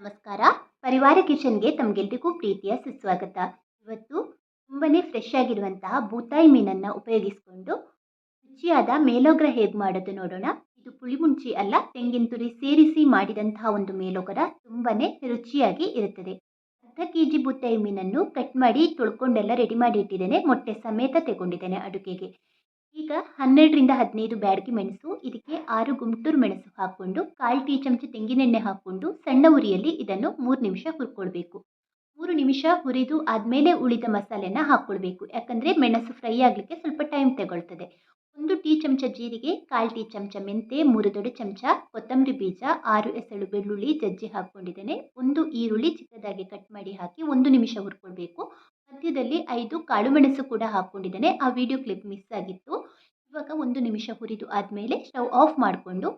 ನಮಸ್ಕಾರ. ಪರಿವಾರ ಕಿಚನ್ಗೆ ತಮಗೆಲ್ರಿಗೂ ಪ್ರೀತಿಯ ಸುಸ್ವಾಗತ. ಇವತ್ತು ತುಂಬನೇ ಫ್ರೆಶ್ ಆಗಿರುವಂತಹ ಬೂತಾಯಿ ಮೀನನ್ನು ಉಪಯೋಗಿಸಿಕೊಂಡು ರುಚಿಯಾದ ಮೇಲೋಗರ ಹೇಗೆ ಮಾಡೋದು ನೋಡೋಣ. ಇದು ಪುಳಿಮುಂಚಿ ಅಲ್ಲ, ತೆಂಗಿನ ತುರಿ ಸೇರಿಸಿ ಮಾಡಿದಂತಹ ಒಂದು ಮೇಲೋಗರ ತುಂಬನೇ ರುಚಿಯಾಗಿ ಇರುತ್ತದೆ. ಅರ್ಧ ಕೆ ಜಿ ಬೂತಾಯಿ ಮೀನನ್ನು ಕಟ್ ಮಾಡಿ ತೊಳ್ಕೊಂಡೆಲ್ಲ ರೆಡಿ ಮಾಡಿ ಇಟ್ಟಿದ್ದೇನೆ, ಮೊಟ್ಟೆ ಸಮೇತ ತಗೊಂಡಿದ್ದೇನೆ ಅಡುಗೆಗೆ. ಈಗ ಹನ್ನೆರಡರಿಂದ ಹದಿನೈದು ಬ್ಯಾಡಗಿ ಮೆಣಸು, ಇದಕ್ಕೆ ಆರು ಗುಂಟೂರು ಮೆಣಸು ಹಾಕ್ಕೊಂಡು, ಕಾಲು ಟೀ ಚಮಚ ತೆಂಗಿನೆಣ್ಣೆ ಹಾಕ್ಕೊಂಡು, ಸಣ್ಣ ಉರಿಯಲ್ಲಿ ಇದನ್ನು ಮೂರು ನಿಮಿಷ ಹುರ್ಕೊಳ್ಬೇಕು. ಮೂರು ನಿಮಿಷ ಹುರಿದು ಆದಮೇಲೆ ಉಳಿದ ಮಸಾಲೆನ ಹಾಕ್ಕೊಳ್ಬೇಕು. ಯಾಕಂದರೆ ಮೆಣಸು ಫ್ರೈ ಆಗಲಿಕ್ಕೆ ಸ್ವಲ್ಪ ಟೈಮ್ ತಗೊಳ್ತದೆ. ಒಂದು ಟೀ ಚಮಚ ಜೀರಿಗೆ, ಕಾಲು ಟೀ ಚಮಚ ಮೆಂತೆ, ಮೂರು ದೊಡ್ಡ ಚಮಚ ಕೊತ್ತಂಬರಿ ಬೀಜ, ಆರು ಎಸಳು ಬೆಳ್ಳುಳ್ಳಿ ಜಜ್ಜಿ ಹಾಕ್ಕೊಂಡಿದ್ದೇನೆ. ಒಂದು ಈರುಳ್ಳಿ ಚಿಕ್ಕದಾಗಿ ಕಟ್ ಮಾಡಿ ಹಾಕಿ ಒಂದು ನಿಮಿಷ ಹುರ್ಕೊಳ್ಬೇಕು. ಮಧ್ಯದಲ್ಲಿ ಐದು ಕಾಳು ಮೆಣಸು ಕೂಡ ಹಾಕ್ಕೊಂಡಿದ್ದೇನೆ. ಆ ವಿಡಿಯೋ ಕ್ಲಿಪ್ ಮಿಸ್ ಆಗಿತ್ತು. ಇವಾಗ ಒಂದು ನಿಮಿಷ ಹುರಿದು ಆದಮೇಲೆ ಸ್ಟವ್ ಆಫ್ ಮಾಡಿಕೊಂಡು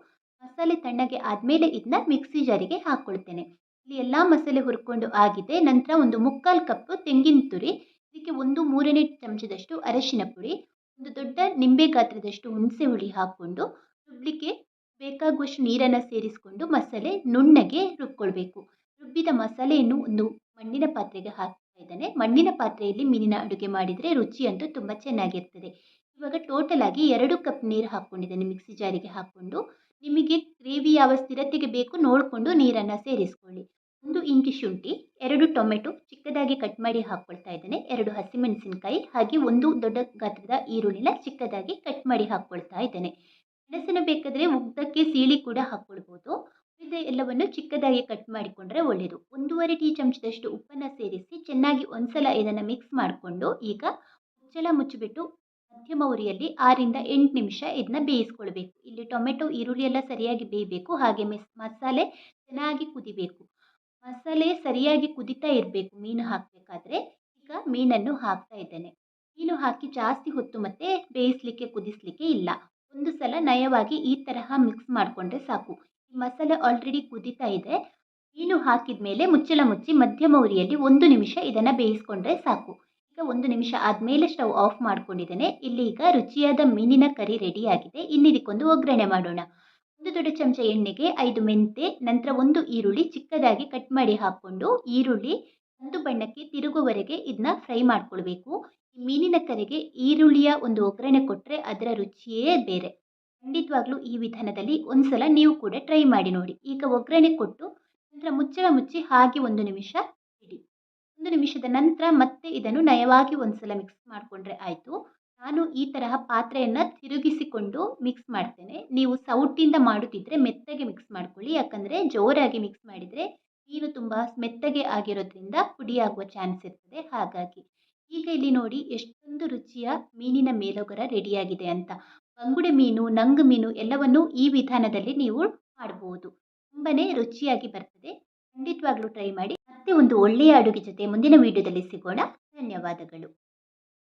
ಮಸಾಲೆ ತಣ್ಣಗೆ ಆದಮೇಲೆ ಇದನ್ನ ಮಿಕ್ಸಿ ಜಾರಿಗೆ ಹಾಕ್ಕೊಳ್ತೇನೆ. ಇಲ್ಲಿ ಎಲ್ಲ ಮಸಾಲೆ ಹುರ್ಕೊಂಡು ಆಗಿದೆ. ನಂತರ ಒಂದು ಮುಕ್ಕಾಲು ಕಪ್ಪು ತೆಂಗಿನ ತುರಿ, ಇದಕ್ಕೆ ಒಂದು ಮೂರನೇ ಚಮಚದಷ್ಟು ಅರಶಿನ ಪುಡಿ, ಒಂದು ದೊಡ್ಡ ನಿಂಬೆ ಗಾತ್ರದಷ್ಟು ಹುಣಸೆ ಹುಳಿ ಹಾಕ್ಕೊಂಡು ರುಬ್ಲಿಕ್ಕೆ ಬೇಕಾಗುವಷ್ಟು ನೀರನ್ನು ಸೇರಿಸಿಕೊಂಡು ಮಸಾಲೆ ನುಣ್ಣಗೆ ರುಬ್ಕೊಳ್ಬೇಕು. ರುಬ್ಬಿದ ಮಸಾಲೆಯನ್ನು ಒಂದು ಮಣ್ಣಿನ ಪಾತ್ರೆಗೆ ಹಾಕ್ತಾ ಇದ್ದಾನೆ. ಮಣ್ಣಿನ ಪಾತ್ರೆಯಲ್ಲಿ ಮೀನಿನ ಅಡುಗೆ ಮಾಡಿದರೆ ರುಚಿ ಅಂತೂ ತುಂಬ ಚೆನ್ನಾಗಿರ್ತದೆ. ಇವಾಗ ಟೋಟಲ್ ಆಗಿ ಎರಡು ಕಪ್ ನೀರು ಹಾಕ್ಕೊಂಡಿದ್ದೇನೆ ಮಿಕ್ಸಿ ಜಾರಿಗೆ ಹಾಕ್ಕೊಂಡು. ನಿಮಗೆ ಗ್ರೇವಿ ಯಾವ ಸ್ಥಿರತೆಗೆ ಬೇಕು ನೋಡಿಕೊಂಡು ನೀರನ್ನು ಸೇರಿಸ್ಕೊಳ್ಳಿ. ಒಂದು ಇಂಚು ಶುಂಠಿ, ಎರಡು ಟೊಮೆಟೊ ಚಿಕ್ಕದಾಗಿ ಕಟ್ ಮಾಡಿ ಹಾಕ್ಕೊಳ್ತಾ ಇದ್ದೇನೆ. ಎರಡು ಹಸಿಮೆಣಸಿನಕಾಯಿ ಹಾಗೆ ಒಂದು ದೊಡ್ಡ ಗಾತ್ರದ ಈರುಳ್ಳಿನ ಚಿಕ್ಕದಾಗಿ ಕಟ್ ಮಾಡಿ ಹಾಕ್ಕೊಳ್ತಾ ಇದ್ದೇನೆ. ಮೆಣಸನ್ನು ಬೇಕಾದರೆ ಉದ್ದಕ್ಕೆ ಸೀಳಿ ಕೂಡ ಹಾಕ್ಕೊಳ್ಬೋದು ಉಳಿದ ಎಲ್ಲವನ್ನು ಚಿಕ್ಕದಾಗಿ ಕಟ್ ಮಾಡಿಕೊಂಡ್ರೆ ಒಳ್ಳೆಯದು ಒಂದೂವರೆ ಟೀ ಚಮಚದಷ್ಟು ಉಪ್ಪನ್ನು ಸೇರಿಸಿ ಚೆನ್ನಾಗಿ ಒಂದ್ಸಲ ಇದನ್ನು ಮಿಕ್ಸ್ ಮಾಡಿಕೊಂಡು ಈಗ ಮುಚ್ಚಳ ಮುಚ್ಚಿಬಿಟ್ಟು ಮಧ್ಯಮ ಉರಿಯಲ್ಲಿ ಆರಿಂದ ಎಂಟು ನಿಮಿಷ ಇದನ್ನ ಬೇಯಿಸ್ಕೊಳ್ಬೇಕು. ಇಲ್ಲಿ ಟೊಮೆಟೊ, ಈರುಳ್ಳಿ ಎಲ್ಲ ಸರಿಯಾಗಿ ಬೇಯಬೇಕು. ಹಾಗೆ ಮಿಸ್, ಮಸಾಲೆ ಚೆನ್ನಾಗಿ ಕುದಿಬೇಕು. ಮಸಾಲೆ ಸರಿಯಾಗಿ ಕುದಿತಾ ಇರಬೇಕು. ಮೀನು ಹಾಕಬೇಕಾದ್ರೆ ಈಗ ಮೀನನ್ನು ಹಾಕ್ತಾ ಇದ್ದೇನೆ. ಮೀನು ಹಾಕಿ ಜಾಸ್ತಿ ಹೊತ್ತು ಮತ್ತೆ ಬೇಯಿಸಲಿಕ್ಕೆ, ಕುದಿಸಲಿಕ್ಕೆ ಇಲ್ಲ. ಒಂದು ಸಲ ನಯವಾಗಿ ಈ ತರಹ ಮಿಕ್ಸ್ ಮಾಡಿಕೊಂಡ್ರೆ ಸಾಕು. ಈ ಮಸಾಲೆ ಆಲ್ರೆಡಿ ಕುದಿತಾ ಇದೆ. ಮೀನು ಹಾಕಿದ ಮೇಲೆ ಮುಚ್ಚಳ ಮುಚ್ಚಿ ಮಧ್ಯಮ ಉರಿಯಲ್ಲಿ ಒಂದು ನಿಮಿಷ ಇದನ್ನು ಬೇಯಿಸ್ಕೊಂಡ್ರೆ ಸಾಕು. ಈಗ ಒಂದು ನಿಮಿಷ ಆದಮೇಲೆ ಸ್ಟವ್ ಆಫ್ ಮಾಡ್ಕೊಂಡಿದ್ದೇನೆ. ಇಲ್ಲಿ ಈಗ ರುಚಿಯಾದ ಮೀನಿನ ಕರಿ ರೆಡಿಯಾಗಿದೆ ಇನ್ನಿದಕ್ಕೊಂದು ಒಗ್ಗರಣೆ ಮಾಡೋಣ. ಒಂದು ದೊಡ್ಡ ಚಮಚ ಎಣ್ಣೆಗೆ ಐದು ಮೆಂತೆ, ನಂತರ ಒಂದು ಈರುಳ್ಳಿ ಚಿಕ್ಕದಾಗಿ ಕಟ್ ಮಾಡಿ ಹಾಕ್ಕೊಂಡು ಈರುಳ್ಳಿ ಒಂದು ಬಣ್ಣಕ್ಕೆ ತಿರುಗುವವರೆಗೆ ಇದನ್ನ ಫ್ರೈ ಮಾಡ್ಕೊಳ್ಬೇಕು. ಮೀನಿನ ಕರೆಗೆ ಈರುಳ್ಳಿಯ ಒಂದು ಒಗ್ಗರಣೆ ಕೊಟ್ಟರೆ ಅದರ ರುಚಿಯೇ ಬೇರೆ. ಖಂಡಿತವಾಗ್ಲೂ ಈ ವಿಧಾನದಲ್ಲಿ ಒಂದ್ಸಲ ನೀವು ಕೂಡ ಟ್ರೈ ಮಾಡಿ ನೋಡಿ. ಈಗ ಒಗ್ಗರಣೆ ಕೊಟ್ಟು ನಂತರ ಮುಚ್ಚಳ ಮುಚ್ಚಿ ಹಾಗೆ ಒಂದು ನಿಮಿಷ ಒಂದು ನಿಮಿಷದ ನಂತರ ಮತ್ತೆ ಇದನ್ನು ನಯವಾಗಿ ಒಂದ್ಸಲ ಮಿಕ್ಸ್ ಮಾಡಿಕೊಂಡ್ರೆ ಆಯಿತು. ನಾನು ಈ ತರಹ ಪಾತ್ರೆಯನ್ನು ತಿರುಗಿಸಿಕೊಂಡು ಮಿಕ್ಸ್ ಮಾಡ್ತೇನೆ. ನೀವು ಸೌಟಿಂದ ಮಾಡುತ್ತಿದ್ದರೆ ಮೆತ್ತಗೆ ಮಿಕ್ಸ್ ಮಾಡ್ಕೊಳ್ಳಿ. ಯಾಕಂದರೆ ಜೋರಾಗಿ ಮಿಕ್ಸ್ ಮಾಡಿದರೆ ನೀರು ತುಂಬ ಮೆತ್ತಗೆ ಆಗಿರೋದ್ರಿಂದ ಪುಡಿಯಾಗುವ ಚಾನ್ಸ್ ಇರ್ತದೆ. ಹಾಗಾಗಿ ಈಗ ಇಲ್ಲಿ ನೋಡಿ ಎಷ್ಟೊಂದು ರುಚಿಯ ಮೀನಿನ ಮೇಲೋಗರ ರೆಡಿಯಾಗಿದೆ ಅಂತ. ಬಂಗುಡೆ ಮೀನು, ನಂಗು ಮೀನು ಎಲ್ಲವನ್ನೂ ಈ ವಿಧಾನದಲ್ಲಿ ನೀವು ಮಾಡಬಹುದು ತುಂಬಾ ರುಚಿಯಾಗಿ ಬರ್ತದೆ. ಖಂಡಿತವಾಗ್ಲೂ ಟ್ರೈ ಮಾಡಿ. ಮತ್ತೆ ಒಂದು ಒಳ್ಳೆಯ ಅಡುಗೆ ಜೊತೆ ಮುಂದಿನ ವಿಡಿಯೋದಲ್ಲಿ ಸಿಗೋಣ. ಧನ್ಯವಾದಗಳು.